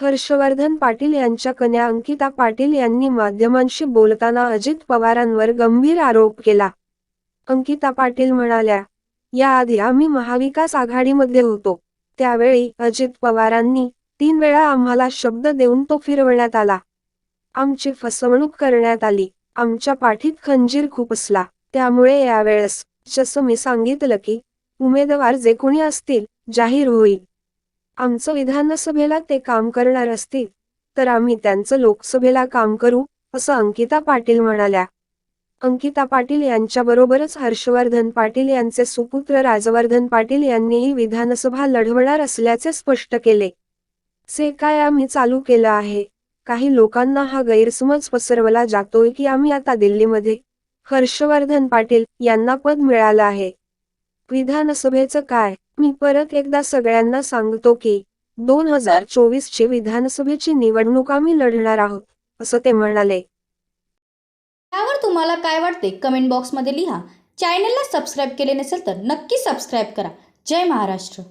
हर्षवर्धन पाटील यांच्या कन्या अंकिता पाटील यांनी माध्यमांशी बोलताना अजित पवारांवर गंभीर आरोप केला. अंकिता पाटील म्हणाल्या याआधी आम्ही महाविकास आघाडीमध्ये होतो. त्यावेळी अजित पवारांनी तीन वेळा आम्हाला शब्द देऊन तो फिरवण्यात आला. आमची फसवणूक करण्यात आली. आमच्या पाठीत खंजीर खुपसला. त्यामुळे यावेळेस जसं मी सांगितलं की उमेदवार जे कोणी असतील जाहीर होईल. आमचं विधानसभेला ते काम करणार असतील तर आम्ही त्यांचं लोकसभेला काम करू असं अंकिता पाटील म्हणाल्या. अंकिता पाटील यांच्याबरोबरच हर्षवर्धन पाटील यांचे सुपुत्र राजवर्धन पाटील यांनीही विधानसभा लढवणार असल्याचे स्पष्ट केले. से काय आम्ही चालू केलं आहे? काही लोकांना हा गैरसमज पसरवला जातोय की आम्ही आता दिल्लीमध्ये हर्षवर्धन पाटील यांना पद मिळालं आहे. विधानसभेचं काय? मी परत एकदा सगळ्यांना सांगतो की दोन हजार चोवीस ची विधानसभेची निवडणूक आम्ही लढणार आहोत असं ते म्हणाले. त्यावर तुम्हाला काय वाटते कमेंट बॉक्समध्ये लिहा. चॅनलला सबस्क्राईब केले नसेल तर नक्की सबस्क्राईब करा. जय महाराष्ट्र.